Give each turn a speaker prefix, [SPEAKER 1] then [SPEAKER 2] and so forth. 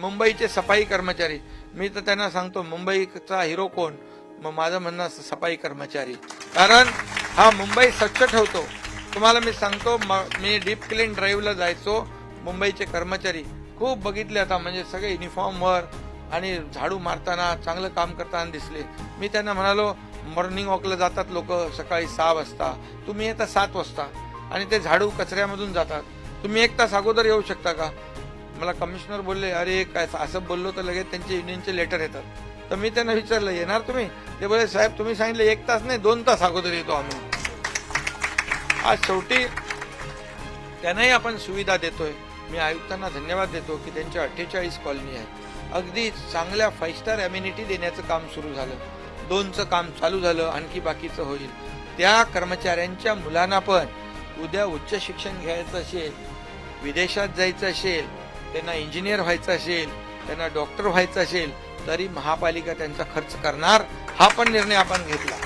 [SPEAKER 1] मुंबईचे सफाई कर्मचारी. मी तर त्यांना सांगतो मुंबईचा हिरो कोण? मग माझं म्हणणं सफाई कर्मचारी. कारण हा मुंबई स्वच्छ ठेवतो. तुम्हाला मी सांगतो मी डीप क्लीन ड्राईव्हला जायचो मुंबईचे कर्मचारी. खूप बघितले आता म्हणजे सगळे युनिफॉर्मवर आणि झाडू मारताना चांगलं काम करताना दिसले. मी त्यांना म्हणालो मॉर्निंग वॉकला जातात लोक सकाळी सहा वाजता. तुम्ही येता सात वाजता आणि ते झाडू कचऱ्यामधून जातात. तुम्ही एक तास अगोदर येऊ शकता का? मला कमिशनर बोलले अरे काय असं बोललो तर लगेच त्यांचे युनियनचे लेटर येतात. तर मी त्यांना विचारलं येणार तुम्ही? ते बोले साहेब तुम्ही सांगितलं एक तास नाही दोन तास अगोदर येतो आम्ही. आज शेवटी त्यांनाही आपण सुविधा देतोय. मी आयुक्तांना धन्यवाद देतो की त्यांच्या अठ्ठेचाळीस कॉलनी आहे. अगदी चांगल्या फाईव्ह स्टार अम्युनिटी देण्याचं काम सुरू झालं. दोनचं काम चालू झालं आणखी बाकीचं होईल. त्या कर्मचाऱ्यांच्या मुलांना पण उद्या उच्च शिक्षण घ्यायचं असेल विदेशात जायचं असेल त्यांना इंजिनियर व्हायचं असेल त्यांना डॉक्टर व्हायचं असेल तरी महापालिका त्यांचा खर्च करणार हा पण निर्णय आपण घेतला.